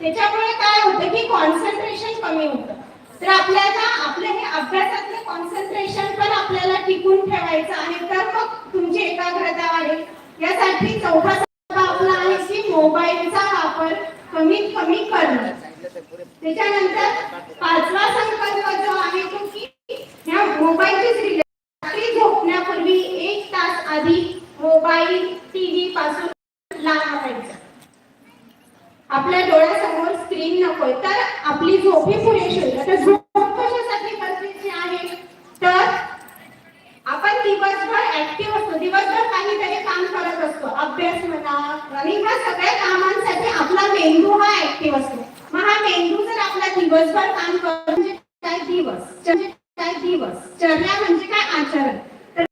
त्याच्यामुळे काय होतं की कॉन्सन्ट्रेशन कमी होतं. तर आपल्याला आपलं हे अभ्यासातलं कॉन्सन्ट्रेशन पण आपल्याला टिकून ठेवायचं आहे. तर मग तुमची एकाग्रता वाढेल. यासाठी चौथा आपला आहे की मोबाईलचा वापर कमीत कमी करणं. त्याच्यानंतर पाचवा संकल्प जो आहे तो की ह्या मोबाईलची रात्री झोपण्यापूर्वी एक तास आधी मोबाईल टीव्ही पासून लांब आपल्या डोळ्या स्क्रीन नकोय. तर आपली झोपी पुरेशी होईल आता झोप कशासाठी गरजेची आहे? तर आपण दिवसभर ऍक्टिव्ह असतो. दिवसभर काहीतरी काम करत असतो. अभ्यास म्हणा रनिंग ह्या सगळ्या कामांसाठी आपला मेंदू हा ऍक्टिव्ह असतो. मग हा मेंदू जर आपला दिवसभर काम करतो म्हणजे काय दिवस? म्हणजे काय दिवस? चर्या म्हणजे काय आचरण? तर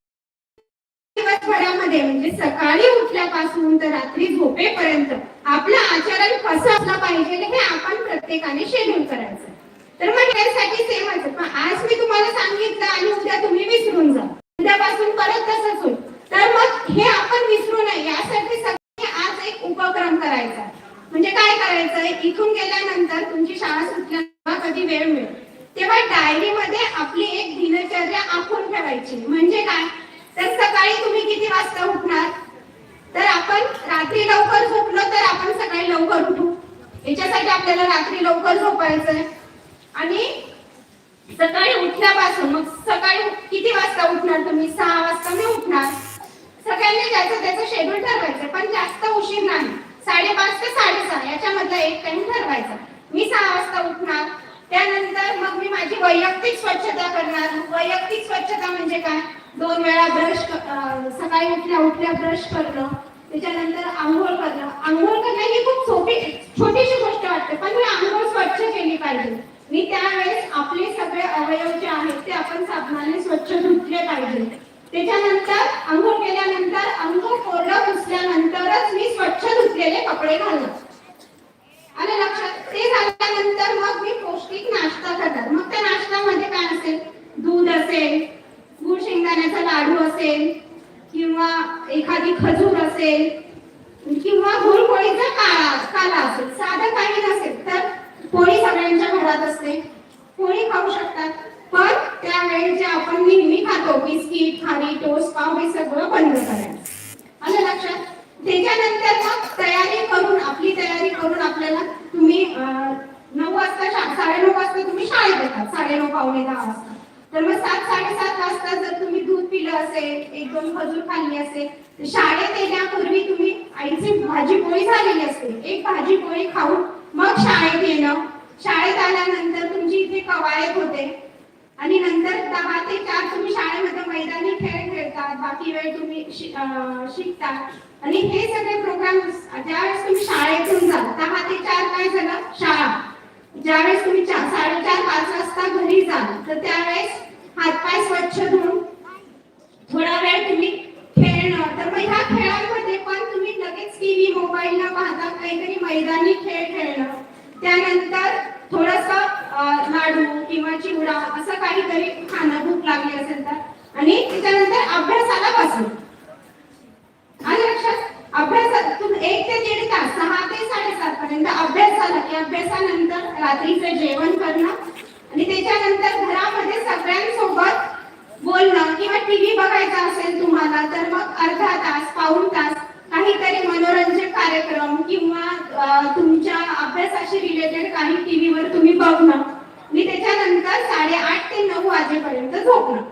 दिवसभरामध्ये म्हणजे सकाळी उठल्यापासून तर रात्री झोपेपर्यंत आपलं आचरण कसं असलं पाहिजे हे आपण प्रत्येकाने शेड्यूल करायचं. तर मग यासाठी सेमच पण आज मी तुम्हाला सांगितलं आणि उद्या तुम्ही विसरून जा. उद्यापासून परत तसंच होईल. तर मग हे आपण विसरू नये. यासाठी सगळे आज एक उपक्रम करायचा. म्हणजे काय करायचं? इथून गेल्यानंतर तुमची शाळा सुटल्या कधी वेळ मिळेल? तेव्हा डायरी मध्ये आपली एक दिनचर्या आखून ठेवायची. म्हणजे काय? तर सकाळी तुम्ही किती वाजता उठणार? आपण रात्री लवकर झोपलो तर आपण सकाळी लवकर उठू. याच्यासाठी आपल्याला रात्री लवकर झोपायचंय. आणि सकाळी उठल्यापासून मग सकाळी किती वाजता उठणार तुम्ही? सहा वाजता मी उठणार. सगळ्यांनी ज्याचं त्याचं शेड्यूल ठरवायचं पण जास्त उशीर नाही. साडेपाच ते साडेसहा याच्यामधला एक टाइम ठरवायचा. मी सहा वाजता उठणार. त्यानंतर मग मी माझी वैयक्तिक स्वच्छता करणार. वैयक्तिक स्वच्छता म्हणजे काय? दोन वेळा ब्रश सकाळी उठल्या उठल्या ब्रश करणं. त्याच्यानंतर आंघोळ करणं. आंघोळ करणं ही खूप सोपी छोटीशी गोष्ट वाटते पण मी आंघोळ स्वच्छ केली पाहिजे. मी त्यावेळेस आपले सगळे अवयव जे आहेत ते आपण साबणाने स्वच्छ धुतले पाहिजे. त्याच्यानंतर आंघोळ केल्यानंतर अंघोळ कोरडं पुसल्यानंतरच मी स्वच्छ धुतलेले कपडे घालणार आणि लक्षात ते झाल्यानंतर मग मी पौष्टिक नाश्ता करणार. मग त्या नाश्त्यामध्ये काय असेल? दूध असेल गुळ शेंगदाण्याचा लाडू असेल किंवा एखादी खजूर असेल किंवा गुळपोळीचा काळा काला असेल साधं काही नसेल तर पोळी सगळ्यांच्या घरात असते पोळी खाऊ शकतात. पण त्यावेळी जे आपण नेहमी खातो बिस्किट खारी टोस्ट पाव हे सगळं बंद करायचं. आलं लक्षात? त्याच्यानंतर मग तयारी करून आपली तयारी करून आपल्याला तुम्ही नऊ वाजता साडे साडेनऊ वाजता तुम्ही शाळेत येतात. साडेनऊ पावणे दहा वाजता. तर मग सात साडेसात वाजता जर तुम्ही दूध पिलं असेल एक दोन खजूर खाल्ली असेल तर शाळेत येण्यापूर्वी तुम्ही आईची भाजी पोळी झालेली असते. एक भाजी पोळी खाऊन मग शाळेत येणं शाळेत आल्यानंतर तुमची इथे कवायत होते. आणि नंतर दहा ते चार तुम्ही शाळेमध्ये मैदानी खेळ खेळतात. बाकी वेळ तुम्ही शिकता. आणि हे सगळे प्रोग्राम ज्यावेळेस तुम्ही शाळेतून जाल दहा ते चार काय झालं? शाळा. ज्यावेळेस तुम्ही चार साडेचार पाच वाजता घरी जाल तर त्यावेळेस हातपाय स्वच्छ धुवून थोडा वेळ तुम्ही खेळणं. तर मग ह्या खेळांमध्ये पण तुम्ही लगेच टीव्ही मोबाईल न पाहता काहीतरी मैदानी खेळ खेळणं. त्यानंतर थोडस लाडू किंवा चिवडा असं काहीतरी खाणं भूक लागली असेल तर. आणि त्याच्यानंतर अभ्यासाला बसून आणि लक्षात अभ्यासात तुम्ही एक ते दीड तास सहा ते साडेसात पर्यंत अभ्यास झाला की अभ्यासानंतर रात्रीचं जेवण करणं. आणि त्याच्यानंतर घरामध्ये सगळ्यांसोबत बोलणं किंवा टीव्ही बघायचा असेल तुम्हाला तर मग अर्धा तास पाऊण तास काहीतरी मनोरंजक कार्यक्रम किंवा तुमच्या अभ्यासाशी रिलेटेड काही टीव्हीवर तुम्ही बघणं. मी त्याच्यानंतर साडेआठ ते नऊ वाजेपर्यंत झोपणं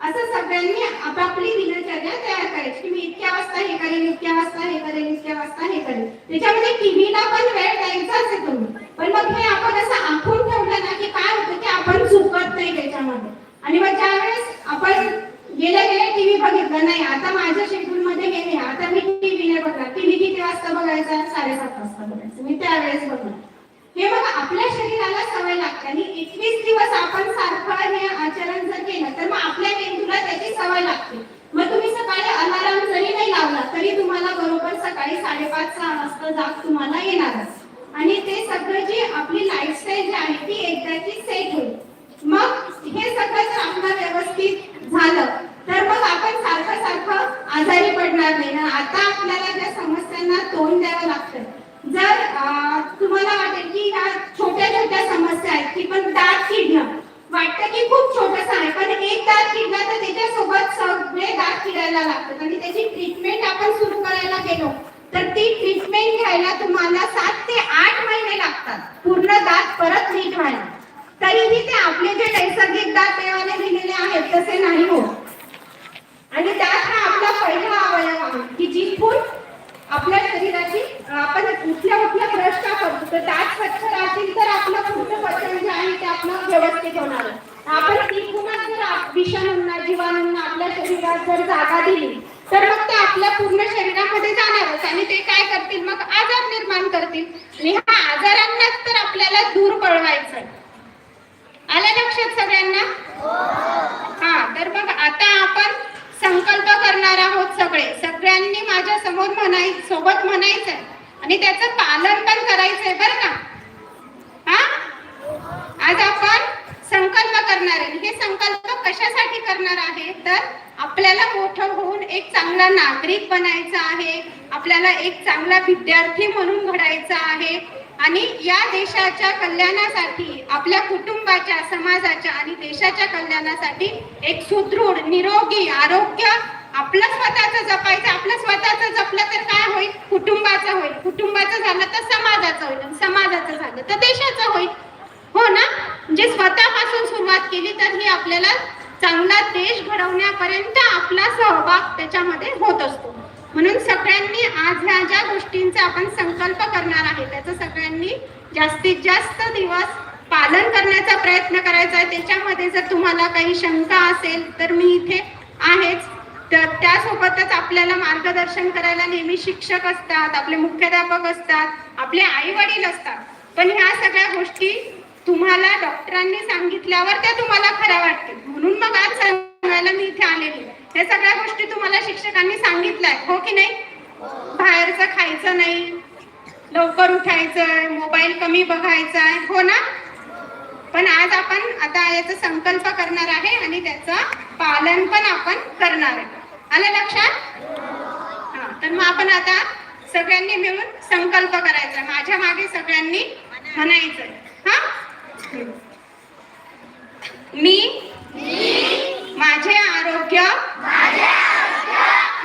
असं सगळ्यांनी आपापली दिनचर्या तयार करायची की मी इतक्या वाजता हे करेन इतक्या वाजता हे करेन इतक्या वाजता हे करेन. त्याच्यामध्ये टीव्हीला पण वेळ द्यायचाच आहे तुम्ही. पण मग हे आपण असं आखून ठेवलं ना की काय होतं की आपण चुकत नाही त्याच्यामध्ये. आणि मग ज्यावेळेस आपण गेल्या गेल्या टीव्ही बघितलं नाही आता माझ्या शेड्यूल मध्ये हे नाही आता मी टीव्ही नाही बघणार टीव्ही किती वाजता साडेसात वाजता बघायचं मी त्यावेळेस बघणार हे बघा आपल्या शरीराला सवय लागते आणि एकवीस दिवस आपण सारखं हे आचरण जर केलं तर मग आपल्या मेंदूला त्याची सवय लागते. मग तुम्ही सकाळी अलाराम जरी नाही लावला तरी तुम्हाला बरोबर सकाळी साडेपाच सहा वाजता जाग तुम्हाला येणारच. आणि ते सगळं जी आपली लाईफस्टाईल जी आहे ती एकदाची सेट होईल. मग हे सगळं जर आपलं व्यवस्थित झालं तर मग आपण सारखं सारखं आजारी पडणार नाही. ना आता आपल्याला ज्या समस्यांना तोंड द्यावं लागतं. जर तुम्हाला वाटेल की ह्या छोट्या छोट्या समस्या आहेत की पण दात किडणं वाटतं की खूप छोटस आहे पण एक दात किडला तर त्याच्यासोबत सगळे दात किडायला लागतात आणि त्याची ट्रीटमेंट आपण सुरू करायला गेलो तर ती ट्रीटमेंट घ्यायला तुम्हाला सात ते आठ महिने लागतात. पूर्ण दात परत नीट व्हायला. तरीही ते आपले जे नैसर्गिक दात देवाने दिलेले आहेत तसे नाही हो आणि दात हा आपला पहिला अवयव आहे की जिथून आपल्या शरीराची आपण उठल्या उठल्या ब्रश का करतो? तर दात स्वच्छ राहतील तर आपलं पुढचं पचन जे आहे ते आपलं व्यवस्थित होणार. आपण तिथूनच जर विषाणूंना जीवाणूंना आपल्या शरीरात जर जागा दिली तर मग ते आपल्या पूर्ण शरीरामध्ये जाणारच आणि ते काय करतील? मग आजार निर्माण करतील. आणि ह्या आजारांनाच तर आपल्याला दूर पळवायचं आहे. आलं लक्षात सगळ्यांना? हा तर मग आता आपण संकल्प करणार आहोत सगळे. सगळ्यांनी माझ्यासमोर म्हणाय सोबत म्हणायचंय. आणि त्याचं पालन पण करायचंय बरं का? हा? आज आपण संकल्प करणार आहे. हे संकल्प कशासाठी करणार आहे? तर आपल्याला मोठं होऊन एक चांगला नागरिक बनायचं आहे. आपल्याला एक चांगला विद्यार्थी म्हणून घडायचा आहे. आणि या देशाच्या कल्याणासाठी आपल्या कुटुंबाच्या समाजाच्या आणि देशाच्या कल्याणासाठी एक सुदृढ निरोगी आरोग्य आपलं स्वतःचं जपायचं आपलं स्वतःचं जपलं तर काय होईल? कुटुंबाचं होईल. कुटुंबाचं झालं तर समाजाचं होईल समाजाचं झालं तर देशाचं होईल. हो ना? म्हणजे स्वतःपासून सुरुवात केली तर ही आपल्याला चांगला देश घडवण्यापर्यंत आपला सहभाग त्याच्यामध्ये होत असतो. म्हणून सगळ्यांनी आज ह्या ज्या गोष्टींचा आपण संकल्प करणार आहे त्याचं सगळ्यांनी जास्तीत जास्त दिवस पालन करण्याचा प्रयत्न करायचा आहे. त्याच्यामध्ये जर तुम्हाला काही शंका असेल तर मी इथे आहेच. तर त्यासोबतच आपल्याला मार्गदर्शन करायला नेहमी शिक्षक असतात आपले मुख्याध्यापक असतात आपले आई वडील असतात. पण ह्या सगळ्या गोष्टी तुम्हाला डॉक्टरांनी सांगितल्यावर त्या तुम्हाला खऱ्या वाटतील. म्हणून मग आज सांगायला मी इथे आलेली या सगळ्या गोष्टी तुम्हाला शिक्षकांनी सांगितलंय हो की नाही? बाहेरचं खायचं नाही लवकर उठायचंय मोबाईल कमी बघायचा आहे हो ना? पण आज आपण आता याचा संकल्प करणार आहे आणि त्याचं पालन पण आपण करणार आहे. आलं लक्षात? हा तर मग आपण आता सगळ्यांनी मिळून संकल्प करायचा आहे. माझ्या मागे सगळ्यांनी म्हणायचं हा मी माझे आरोग्य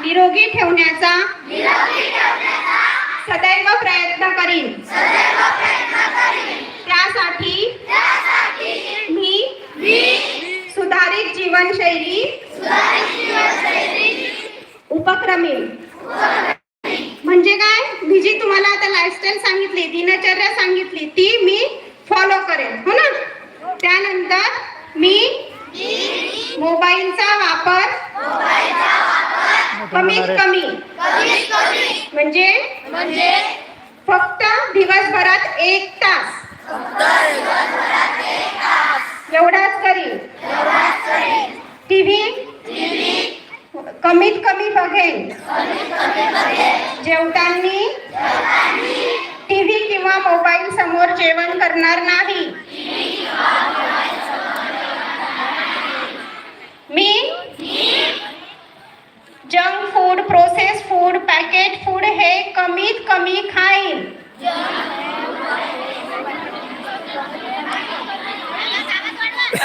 निरोगी ठेवण्याचा सदैव प्रयत्न करीन त्यासाठी मी सुधारित जीवनशैली? उपक्रमी. म्हणजे काय? मी जी तुम्हाला आता लाईफस्टाईल सांगितली दिनचर्या सांगितली ती मी फॉलो करेन. हो ना? त्यानंतर मी मोबाईलचा वापर कमीत कमी. म्हणजे? फक्त दिवसभरात एक तास. एवढाच करीन टीव्ही? कमीत कमी बघेन जेवताना? टीव्ही किंवा मोबाईल समोर जेवण करणार नाही. मी? Junk food process food packet food हे कमीत कमी खाईन.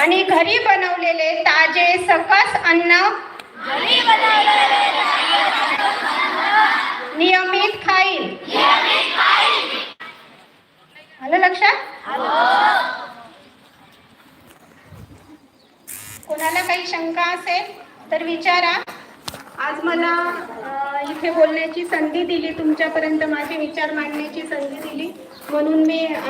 आणि घरी बनवलेले ताजे सकस अन्न. नियमित खाईन आलं लक्षात? कोणाला काही शंका असेल तर विचारा. आज मला इथे बोलण्याची संधी दिली तुमच्यापर्यंत माझे विचार मांडण्याची संधी दिली. म्हणून मी